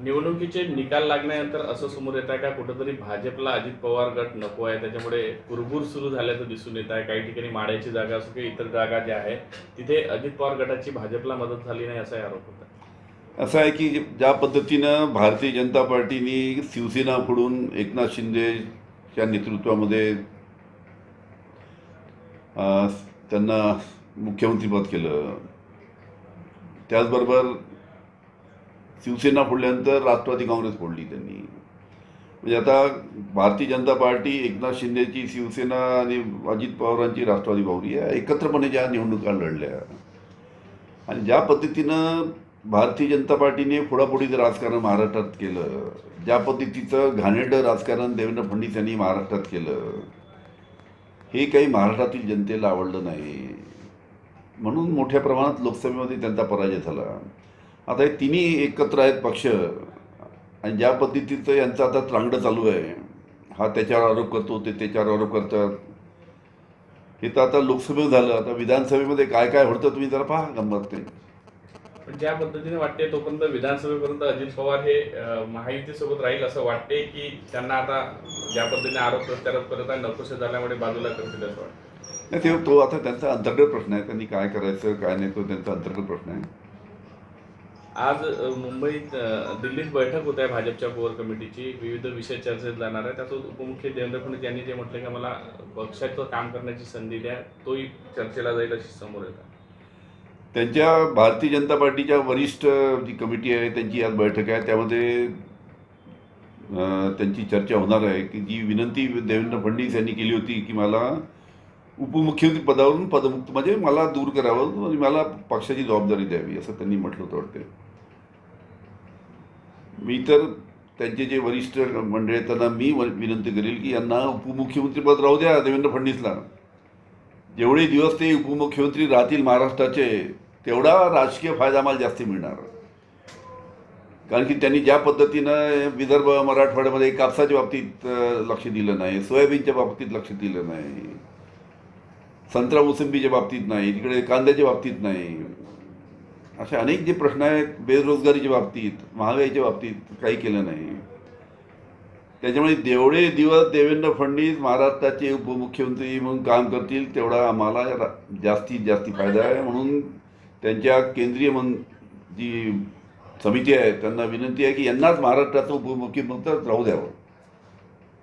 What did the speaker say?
निवडणुकीचे निकाल लागल्यानंतर असं समोर येत आहे का? कुठंतरी भाजपला अजित पवार गट नको आहे. त्याच्यामुळे कुरबूर सुरू झाल्याचं दिसून येत आहे. काही ठिकाणी माड्याची जागा असो किंवा इतर जागा ज्या आहे तिथे अजित पवार गटाची भाजपला मदत झाली नाही असाही आरोप होता असं आहे की ज्या पद्धतीनं भारतीय जनता पार्टीने शिवसेना फोडून एकनाथ शिंदेच्या नेतृत्वामध्ये त्यांना मुख्यमंत्रीपद केलं. त्याचबरोबर शिवसेना फोडल्यानंतर राष्ट्रवादी काँग्रेस फोडली त्यांनी. म्हणजे आता भारतीय जनता पार्टी एकनाथ शिंदेची शिवसेना आणि अजित पवारांची राष्ट्रवादी भावरी या एकत्रपणे ज्या निवडणुका लढल्या. आणि ज्या पद्धतीनं भारतीय जनता पार्टीने फोडाफोडीचं राजकारण महाराष्ट्रात केलं ज्या पद्धतीचं घाणेरडं राजकारण देवेंद्र फडणवीस यांनी महाराष्ट्रात केलं हे काही महाराष्ट्रातील जनतेला आवडलं नाही. म्हणून मोठ्या प्रमाणात लोकसभेमध्ये त्यांचा पराजय झाला. आता हे तिन्ही एकत्र आहेत पक्ष. आणि ज्या पद्धतीचं यांचं आता त्रांगडं चालू आहे हा त्याच्यावर आरोप करतो ते त्याच्यावर आरोप करतात. हे तर आता लोकसभेत झालं आता विधानसभेमध्ये काय काय होतं तुम्ही जरा पहा गंमत काही. पण ज्या पद्धतीने वाटते तोपर्यंत विधानसभेपर्यंत अजित पवार हे महायुतीसोबत राहील असं वाटते की त्यांना आता ज्या पद्धतीने आरोप प्रत्यारोप करत आहे नकोसे झाल्यामुळे बाजूला करतील असं वाटतं. नाही ते तो आता त्यांचा अंतर्गत प्रश्न आहे. त्यांनी काय करायचं काय नाही तो त्यांचा अंतर्गत प्रश्न आहे. आज मुंबईत दिल्लीत बैठक होत आहे भाजपच्या कोर कमिटीची. विविध विषय चर्चेत जाणार आहे. त्यात उपमुख्य देवेंद्र फडणवीस यांनी जे म्हटलं की मला पक्षाचं काम करण्याची संधी द्या तोही चर्चेला जाईल अशी समोर येतात त्यांच्या भारतीय जनता पार्टीच्या वरिष्ठ जी कमिटी आहे त्यांची आज बैठक आहे. त्यामध्ये त्यांची चर्चा होणार आहे की जी विनंती देवेंद्र फडणवीस यांनी केली होती की मला उपमुख्यमंत्री पदावरून पदमुक्त म्हणजे मला दूर करावं आणि मला पक्षाची जबाबदारी द्यावी असं त्यांनी म्हटलं होतं वाटतं मी तर त्यांचे जे वरिष्ठ मंडळी आहेत त्यांना मी विनंती करेल की यांना उपमुख्यमंत्रीपद राहू द्या देवेंद्र फडणवीसला. जेवढे दिवस ते उपमुख्यमंत्री राहतील महाराष्ट्राचे तेवढा राजकीय फायदा आम्हाला जास्ती मिळणार. कारण की त्यांनी ज्या पद्धतीनं विदर्भ मराठवाड्यामध्ये कापसाच्या बाबतीत लक्ष दिलं नाही सोयाबीनच्या बाबतीत लक्ष दिलं नाही संत्रा मोसंबीच्या बाबतीत नाही तिकडे कांद्याच्या बाबतीत नाही. असे अनेक जे प्रश्न आहेत बेरोजगारीच्या बाबतीत महागाईच्या बाबतीत काही केलं नाही. त्याच्यामुळे जेवढे दिवस देवेंद्र फडणवीस महाराष्ट्राचे उपमुख्यमंत्री म्हणून काम करतील तेवढा आम्हाला जास्तीत जास्ती फायदा आहे. म्हणून त्यांच्या केंद्रीय मन जी समिती आहे त्यांना विनंती आहे की यांनाच महाराष्ट्राचं उपमुख्यमंत्री राहू द्यावं.